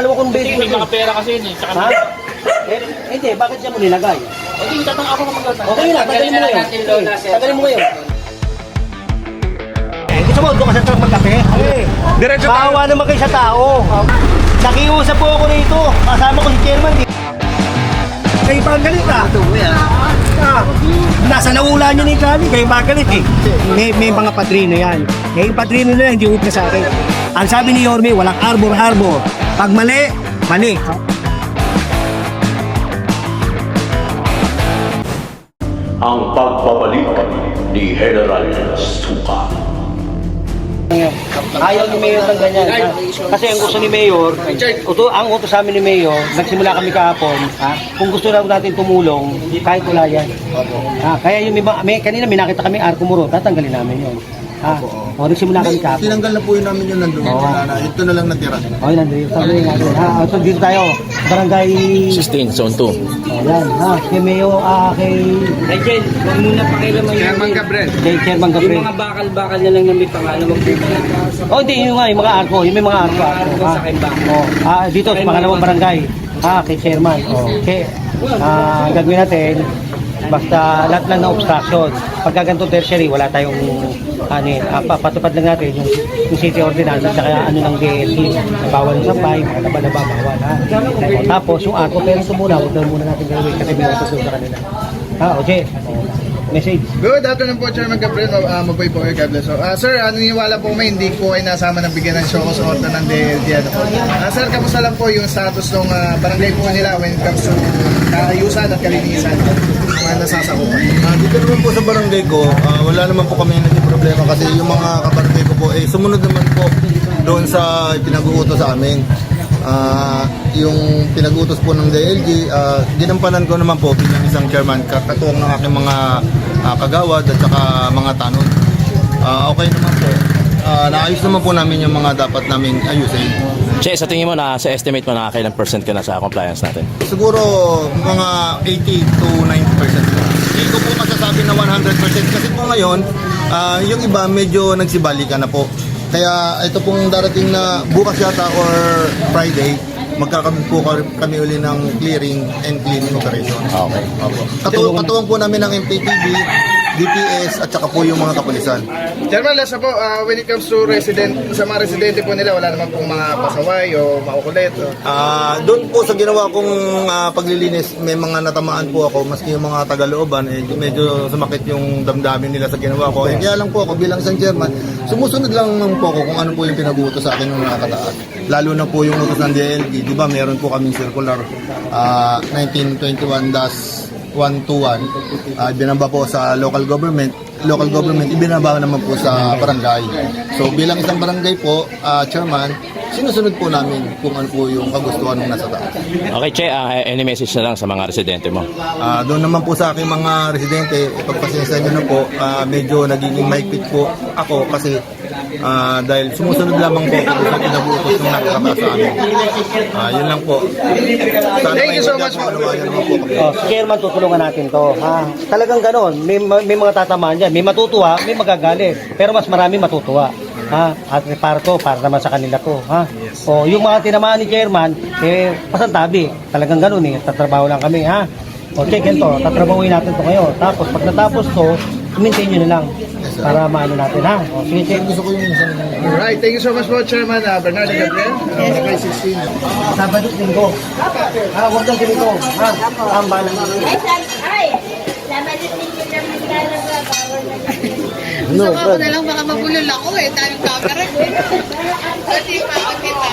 pangalawa kong beses may mga pera kasi yun eh. Tsaka Ha? Eh, hindi, bakit siya mo nilagay? O di, tatanong ako kung magkano. Okay na, tagalin mo ngayon. Okay, Tagalin mo ngayon. Eh, gusto mo, doon ka sa truck magkape? Eh, Diretso tayo. Bawa naman kayo sa tao. Nakiusap po ako rito. Kasama ko si chairman. Di. Kayo pa ang galit ah. Ah, nasa naula niyo ni Kami, kayo ba galit eh. May, may mga padrino yan. Eh, yung padrino na yan, hindi upna sa akin. Ang sabi ni Yorme, walang arbor-arbor. Pag mali, mali. ang pagbabalik ni General Suka. Ayaw ni Mayor ng ganyan. ha? Kasi ang gusto ni Mayor, uto, ang utos sa amin ni Mayor, nagsimula kami kahapon, ha? kung gusto raw natin tumulong, kahit wala yan. Ha? Kaya yung may, mga- may, kanina may nakita kami arko muro, tatanggalin namin yun. Ha? O, nagsimula kami kahapon. Tinanggal na po yun namin yung nandun. Oo. Wala na. Ito na lang natira. Okay, nandito. Natin. Ha? So, dito tayo. Barangay... 16, zone 2. O, yan. Ha? Kay Mayor, ah, kay... Ay, Jen, huwag muna pakialaman yung, Chairman Gabriel. Kay Chairman yung Gabriel. mga bakal-bakal na lang na may pangalan. Huwag po Oh, hindi, yung nga, yung mga arko. Yung may mga arko. arko ha? Sa kaiba. Oh, ah, dito sa pangalawang barangay. Ah, kay chairman. Oh. Okay. Ah, ang gagawin natin, basta lahat lang ng obstruction. Pagka ganito tertiary, wala tayong ano, eh, ah, pa- patupad lang natin yung, yung city ordinance at saka ano ng DLT. Bawal ng sampay, mga laba-laba, bawal ha. Tapos yung arko, pero ito muna, huwag na muna natin gawin kasi may utos sa kanila. Ha, okay. Message. Good afternoon po, Chairman Gabriel. Uh, mabuhay po kayo, God bless. So, ah, sir, uh, naniniwala po may hindi po ay nasama ng bigyan ng show sa order ng DLT. Ano po. Ah, sir, kamusta lang po yung status ng ah, barangay po nila when it comes to kaayusan at kalinisan na nasasakupan? Ah, dito naman po sa barangay ko, ah, wala naman po kami naging problema kasi yung mga kabarangay ko po, eh, sumunod naman po doon sa pinag-uutos sa amin. Ah, yung pinag-uutos po ng DLG, ah, ginampanan ko naman po bilang isang chairman, katuwang ng aking mga ah, kagawad at saka mga tanod. Ah, okay naman po. Ah, naayos naman po namin yung mga dapat namin ayusin. Che, sa tingin mo na sa estimate mo nakakailang percent ka na sa compliance natin? Siguro mga 80 to 90% po. Hindi ko po masasabi na 100% kasi po ngayon, ah, yung iba medyo nagsibalikan na po. Kaya ito pong darating na bukas yata or Friday, magkakaroon po kami uli ng clearing and cleaning operation. Okay. Opo. Katu katuwang po namin ng MPPB, DPS at saka po yung mga kapulisan. Chairman, last na po, ah, when it comes to resident, sa mga residente po nila, wala naman pong mga pasaway o makukulit. O, Ah, doon po sa ginawa kong ah, paglilinis, may mga natamaan po ako, maski yung mga tagalooban, eh, medyo sumakit yung damdamin nila sa ginawa ko. Eh, kaya lang po ako bilang isang chairman, sumusunod lang po ako kung ano po yung pinag-uutos sa akin ng nakakataan. Lalo na po yung utos ng DLG, di ba meron po kaming circular ah, 1921-121, ah, binaba po sa local government, local government, ibinaba naman po sa barangay. So bilang isang barangay po, ah, chairman, sinusunod po namin kung ano po yung kagustuhan ng nasa taas. Okay, Che, ah, any message na lang sa mga residente mo? Ah, doon naman po sa aking mga residente, ipagpasensya nyo na po, ah, medyo nagiging mahigpit po ako kasi ah, dahil sumusunod lamang po ako sa pinabutos ng nakakataas sa amin. Ah, yun lang po. Sana Thank you so much po. Oh, si chairman, tutulungan natin to. Ha? Talagang ganon. May, may mga tatamaan dyan. May matutuwa, may magagalit. Pero mas marami matutuwa. Ha? At para to, para naman sa kanila to. Ha? O, yung mga tinamaan ni chairman, eh, pasantabi. Talagang ganon eh. Tatrabaho lang kami. Ha? O, check yan to. Tatrabahuin natin to ngayon. Tapos, pag natapos to, maintain nyo na lang. Para maano natin, ha? O, sige, check. Gusto ko yung isang Alright, thank you so much po, Chairman uh, Bernardo Gabriel, uh, Barangay 16. Sabado at linggo. Ha? Huwag lang ganito. Ha? Tambalan. Ay, sab ay, laban din ninyo lang naglalaba, bawal na Gusto ko ako na lang baka mabulol ako eh. Daming camera. Kasi pa ako kita.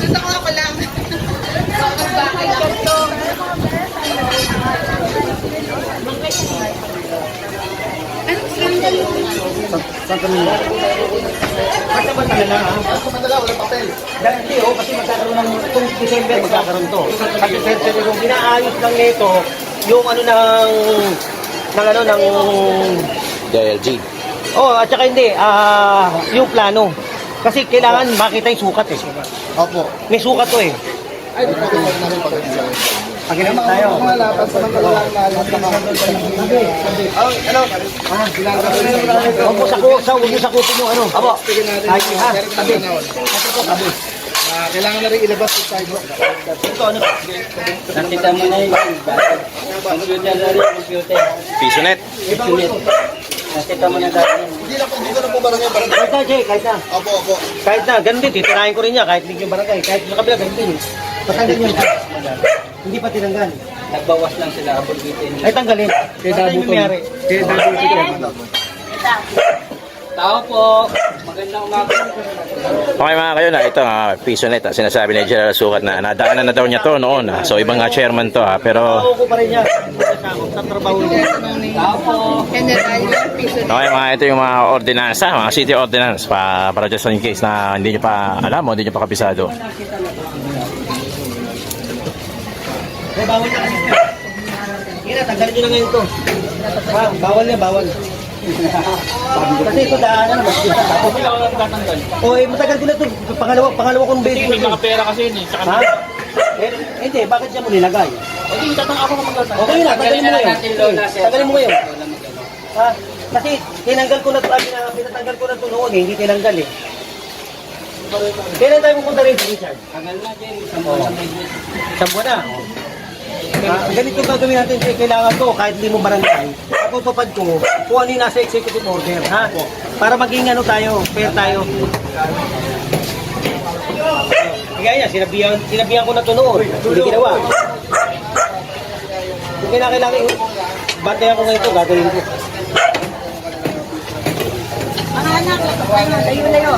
Gusto ko ako lang. Bakit bakit ako? Saan kami na? Basta-basta na lang, ha? Madala, walang papel. Dahil hindi, oh, kasi magkakaroon ng itong December magkakaroon to. Kasi December yung inaayos lang nito, yung ano ng ng ano ng DLG. oh at saka hindi ah yung plano kasi kailangan makita yung sukat eh Opo. may sukat to eh Ay, di pa ito namin pag-isa. pag ginamit tayo Mga lapat sa mga kalalaman at mga Oh, ano? Ah, sa ku, sa huwag niyo sakutin yung ano. Abo. Ay, ha. Tabi. Tabi. Ah, kailangan na rin ilabas yung sidewalk. Ito, ano? Nakita mo na yun. Computer na rin, computer. Piso net. Unit. Nakita mo na dati. Hindi na po, dito na po barangay, barangay. Kahit na, Jay, kahit na. Opo, opo. Kahit na, ganun din, titirahin ko rin niya, kahit hindi yung barangay, kahit sa kabila, ganun din. Patanggal yun. Hindi pa tinanggal. Nagbawas lang sila. Abulgitin. Ay, tanggalin. Kaya dabo ko. Kaya dabo ko. Tao po. Magandang umaga. Okay mga kayo na, ito ah, piso net. ah, sinasabi ni General Sukat na nadaanan na daw niya to noon. ah. So ibang ah, chairman to ha. Pero Ako ko pa rin niya. Sa trabaho niya. Tao po. General, piso Okay mga ito yung mga ordinansa, mga city ordinance pa, para just in case na hindi nyo pa alam o hindi nyo pa kabisado. Eh, bawal na kasi. Kira, tanggalin nyo na ngayon to. Ha, bawal na, bawal. kasi ito daanan naman. Tapos may ako lang tatanggal. O, eh, matagal ko na to. Pangalawa, pangalawa kong beses. Hindi, mga pera kasi yun. eh. Ha? Eh, hindi, bakit siya mo nilagay? Okay, tatang ako magtatanggal. Okay na, tanggalin mo ngayon. na. Tanggalin mo ngayon. Ha? Kasi tinanggal ko na to, ah, pina- pinatanggal ko na to noon eh, hindi tinanggal eh. Kailan tayo pupunta rin, Richard? Tagal na din. Isang buwan business. Isang buwan na. Ah, ganito gagawin natin kaya kailangan to kahit hindi mo barangay. Ako tupad ko kung ano yung nasa executive order, ha? Para maging ano tayo, fair tayo. Kaya niya, sinabihan, sinabihan ko na to noon. Hindi ginawa. Kung kinakailangan, bantayan ko ngayon ito, gagawin ko. Mga anak, layo-layo.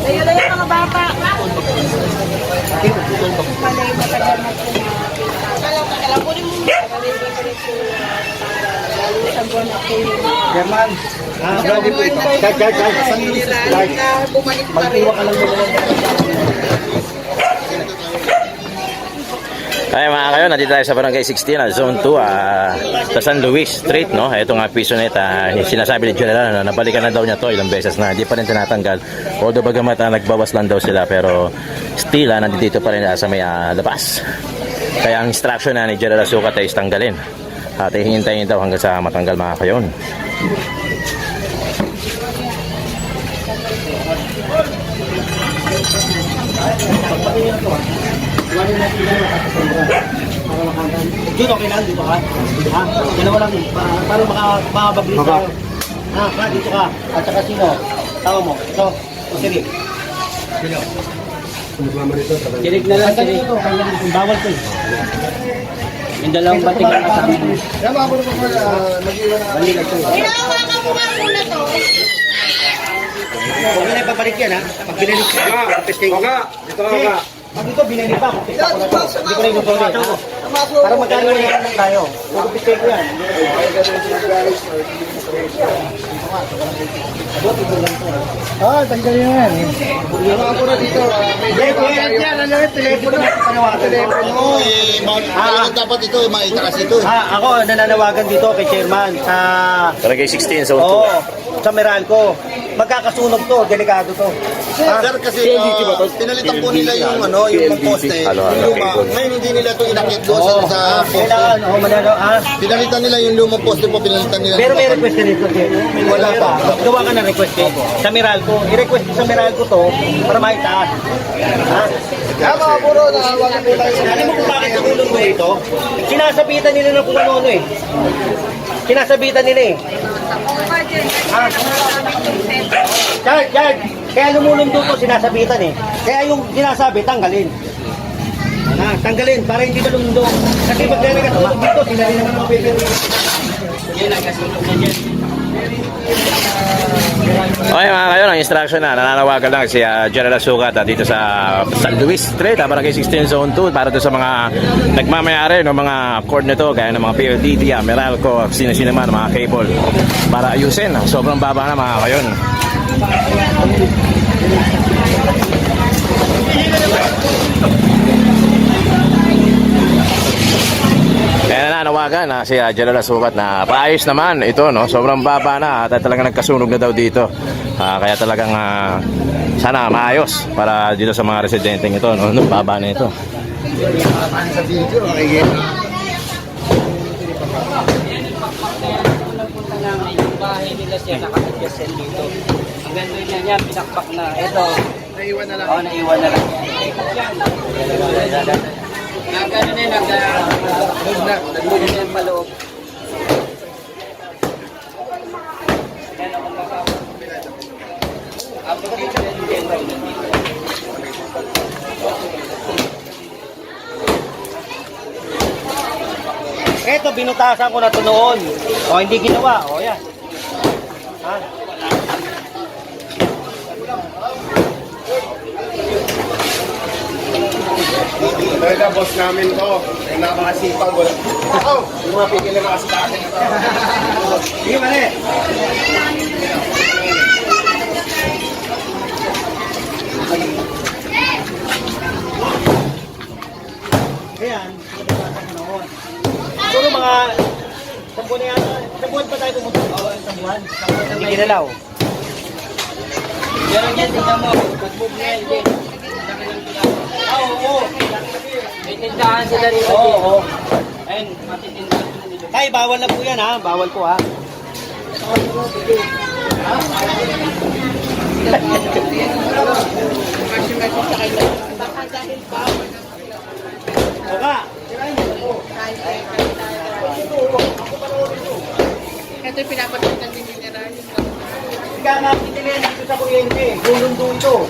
Layo-layo mga bata. Malay matagal na po. Alam ko rin mo. Na. German. Ah, bravo po ito. Chad. General na bumalik pa rin. Mag-iwa ka lang muna. Ay mga kayo, nandito tayo sa Barangay 16, ah, Zone 2, ah, sa San Luis Street, no? Ito nga piso net, ah, sinasabi ni General na nabalikan na daw niya to ilang beses na hindi pa rin tinatanggal. Although bagamat ah, nagbawas lang daw sila, pero still, ah, nandito pa rin ah, sa may ah, labas. Kaya ang instruction na ni General Sukat ay is tanggalin. At hihintayin daw hanggang sa matanggal mga kayon. Jun, okay lang dito ka? Ha? Dalawa lang, pa- para maka, makabaglis tayo. Ha, dito ka. At saka sino? Tawa mo. Ito. O, sige. Dirig na lang. Ito, bawal ko eh. Yung dalawang batikan kasama. Kaya mga po po, ah, mag-iwan na. Hinahawakan mo nga muna to. Huwag na ipabalik yan ha. Pag binalik ka, kapistay ko. Dito ka. Pag ito binalik pa, kapistay ko na to. Hindi ko na inutuloy. Para magkano na lang tayo. Kapistay ko yan. Ah, tanggalin na yan. Mga po na dito, ah, kuya, yan. Ano yung telepono na panawagan? Oo, eh, ma- dapat ito, eh, maitakas ito. eh. Ha, ako nananawagan dito kay chairman sa Barangay 16, Zone 2. Oo, sa Meralco. Magkakasunog to, delikado to. Sir, kasi uh, pinalitan po nila yung ano, yung poste, halo, yung luma. Ngayon hindi nila ito inakit doon sa, sa ah, poste. kailangan, oh, manalo, ha? Pinalitan nila yung lumang poste po, pinalitan nila. Pero may request ka nito, Jay. Wala pa. Gawa ka ng request, Jay. Sa Meralco. I-request ko sa Meralco to para maitaas. Ha? Kaya mga puro, nakawagan po tayo. Alam mo kung bakit tumulong mo ito? Sinasabitan nila ng kung ano-ano eh. Sinasabitan nila eh. Ha? Chard, Chard. Kaya lumulong to sinasabitan eh. Kaya yung sinasabi, tanggalin. Ha, tanggalin para hindi malundong. Kasi pag nagkatulog dito, sila rin naman mga paper. Yan ang kasunog na dyan. Okay mga kayo, ang instruction na, nananawagan lang si ah, General Sukat ah, dito sa San Luis Street, ah, Barangay 16 Zone 2 para doon sa mga nagmamayari ng mga cord nito, gaya ng mga PLDT, ah, Meralco, sino-sino man, mga cable para ayusin. Sobrang baba na mga kayon. Kaya nananawagan na si uh, General Sukat na paayos naman ito, no? Sobrang baba na at talagang nagkasunog na daw dito. Ah, kaya talagang ah, sana maayos para dito sa mga residenteng ito, no? no? Baba na ito. Sa video, bahay nila siya nakapagyasin dito. Ang ganda niya niya, pinakpak na. Ito, Naiwan na lang. oh, naiwan na lang. Nag ano na yun, nag nag-move na yung paloob. Eto, binutasan ko na to noon. O, hindi ginawa. O, yan. Ha? Talaga, boss namin to. Yung napakasipag. Wala. Oh, yung mga pigil na kasi sa akin. Sige, mali. Ayan. Siguro mga isang buwan na yata. Isang buwan pa tayo pumunta. Oo, isang buwan. Hindi ginalaw. Pero yan, tingnan mo, nag-move na yan, din. Ah, oo, oo. May tindahan sila rin. Oo, oo. Ayun, matitindahan sila nila. Tay, bawal na po yan ha. Bawal po ha. Oka. Ito yung pinapatutan ni Mineral. Ika nga kitili dito sa kuryente. Gulundo ito.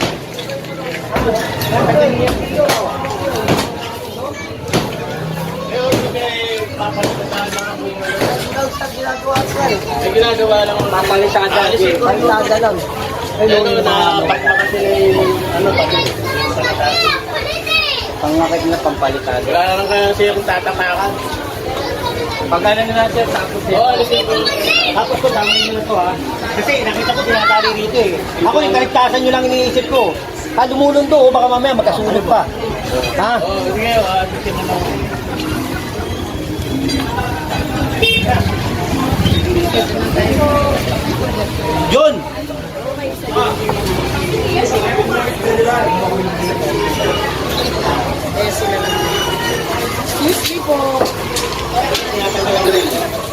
May ginagawa lang ang papalisada. Papalisada lang. Ayun, na bakbaka sila yung ano, pati. Pangakit na pampalitada. Wala lang kaya siya kung tatapakan. Pag ano na natin, tapos yun. Oo, alisin ko. Tapos ko, dami nyo na to ha. Kasi nakita ko tinatali rito eh. Ako yung kaligtasan nyo lang iniisip ko. Ha, lumulundo o baka mamaya magkasunod pa. Ha? Oo, sige, ah, alisin mo Yun!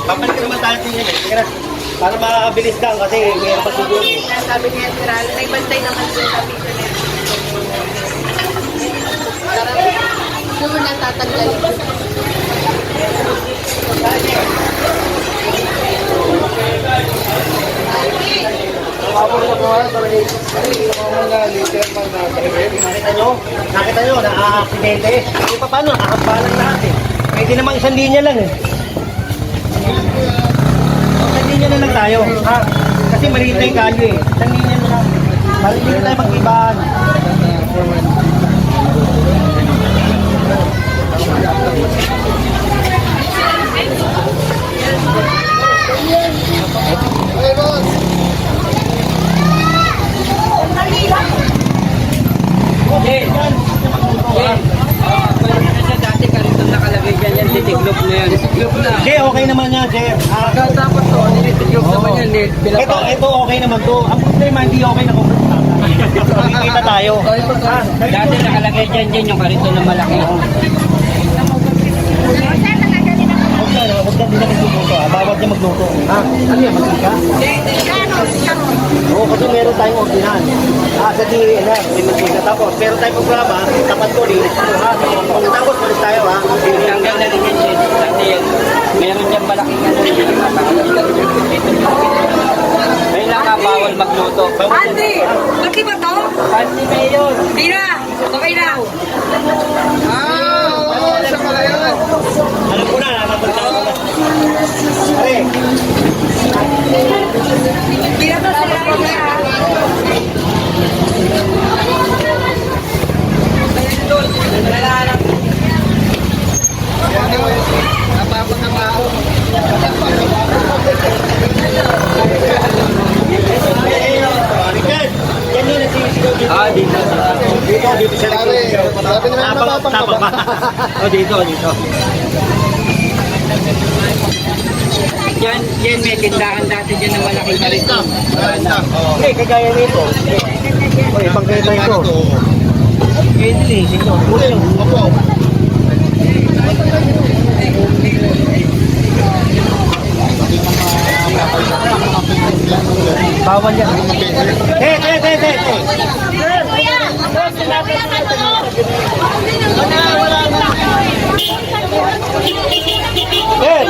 Babalik ka naman tayo tingin eh. Para makakabilis lang kasi mayroon pa siguro. Sabi ni Mineral, may bantay naman din sa picture niya. Doon mo lang tatanggalin. Nakita nyo? Nakita nyo? Na-aksidente. Hindi pa paano? Nakabalan lahat eh. Pwede namang isang linya lang eh. Isang linya na lang tayo. Ha? Kasi maliit na yung kalyo eh. Isang linya na lang. Hindi na tayo mag-ibahan. Okay, boss. Jen! Jen! Ah, pwede na siya dati karito nakalagay dyan yan, titiglop na yan. Titiglop na. Hindi, okay naman yan, sir. Ah, Tapos to, nilitiglop naman yan, eh. ito, ito okay naman to. Ang problema, hindi okay na kung Makikita tayo. Ha? Dati nakalagay dyan dyan yung karito na malaki. Huwag na, huwag na din na magluto. Ah. Bawal niya magluto. Ha? Ano yan, magluto? Oo, kasi meron tayong ordinan. Ah, sa DNR, may magluto. Tapos, meron tayong programa, tapat ko rin. Ha? Tapos, malis tayo, ha? Tinanggal na rin yan, Jen. Dati yan. Meron dyan malaking ano. Dito. May lang bawal magluto. Andy! Pati ba to? Panty Mayor. Di na! Okay na! Ah, oo, siya pala yun. Alam ko na, nakapagta ko na. Pare, Di na to sila Richard, yan yun nagsisigaw dito. Ah, dito. Dito, dito siya Sabi, nagsisigaw. sabi nila Tapang- mapapang ka tapang ba? ba? O, dito, dito. Yan, yan may tindahan dati dyan ng malaking karito. Okay, kagaya nito. Okay, pang ganito ito. Eh, hindi, sino? Puso. Opo. Bawal yan. Eh, eh, eh, eh. Kuya, Eh,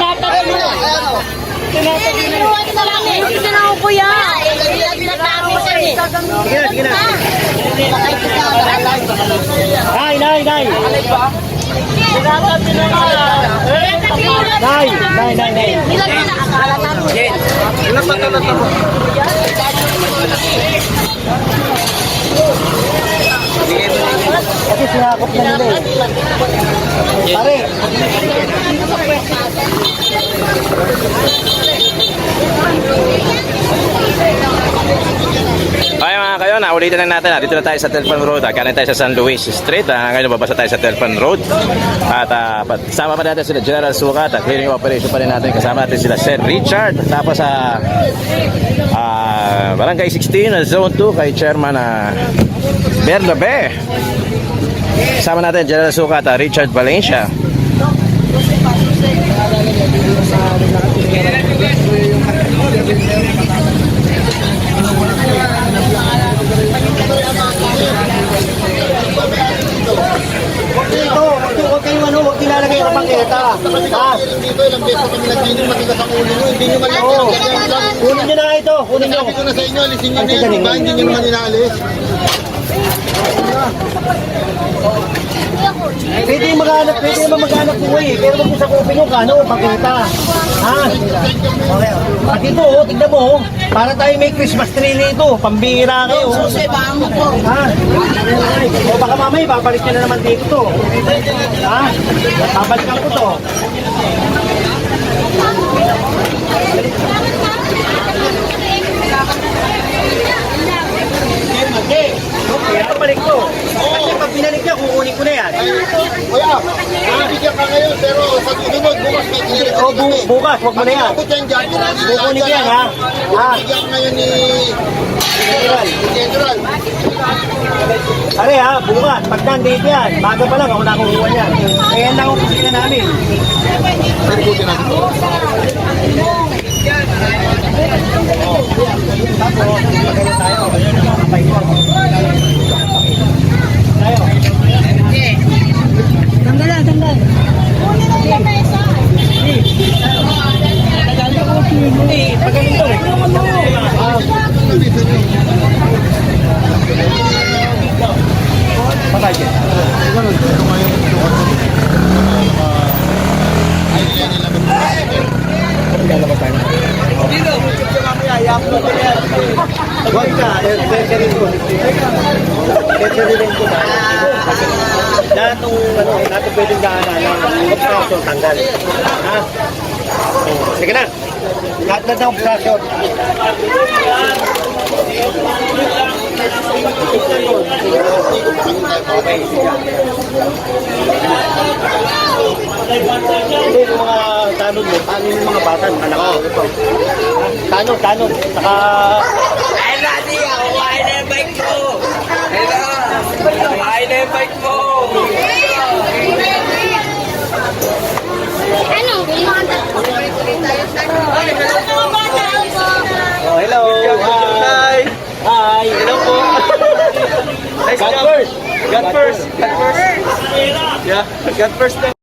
Ito na ako kuya. Tinatapos siya eh. sige na, sige na. Nay, nay, nay. Nay, nay, nay, nay. Nilagyan na akala natin. Kasi sinakop na nila eh. Pare, Okay mga kayo, naulitin lang natin. ah. Dito na tayo sa Telpan Road. Ah. Kanan tayo sa San Luis Street. Ah. Ngayon babasa tayo sa Telpan Road. At pat- sama pa natin sila General Sukat. At clearing operation pa rin natin. Kasama natin sila Sir Richard. Tapos sa ah, Barangay 16, ah, Zone 2 kay Chairman uh, Bernabe. Kasama natin General Sukat, ah, Richard Valencia. Dito ilang beses kami nagdinig matigas ang ulo nyo. Hindi nyo man Oo. Kunin nyo na ito, kunin nyo. Sabi ko na sa inyo, alisin nyo na yan. Diba? Hindi nyo naman inaalis. Pwede yung maghanap, pwede yung maghanap buhay eh. Pero nyo sa kopin yung kano, pangketa. Ha? Okay. At ito, oh, tignan mo, oh. para tayo may Christmas tree nito. Pambira kayo. Susi, baka mo po. Ha? O baka mamaya, babalik nyo na naman dito to. Ha? Babalikan ko to. Hindi. Kaya balik ko. Kasi pag binalik niya, kukunin ko na yan. Kuya, bibigyan ka ngayon, pero sa susunod, bukas may clear O bu- bukas, wag mo na yan. Abot yan dyan. Kukunin ko yan, ha? Ha? Bibigyan ka ngayon ni General. General. Are ha, bukas, pag nandito yan, bago pa lang ako nakukuha niyan. Kaya yan lang ang kusina namin. Very good natin to. Tapos, magkano tayo? Kapay ko. Tayo. Hindi, magaling to eh. Ah. Patay ka. Huwag ka, eh, treasury ko. Treasury rin ko? Lahat ng ano, lahat ng pwedeng daanan ng obstruction tanggal. Ha? Oh, sige na. Lahat na ng obstruction. Hindi, yung mga tanong mo, tanong yung mga bata, anak ko. Tanong, tanong. Saka Ay, Lati, ako kain na yung bike mo. Hello. Kain na yung bike mo. Ano? Oh, hello. Hi. Hi. Hello po. God first. God first. God first. Yeah. God first.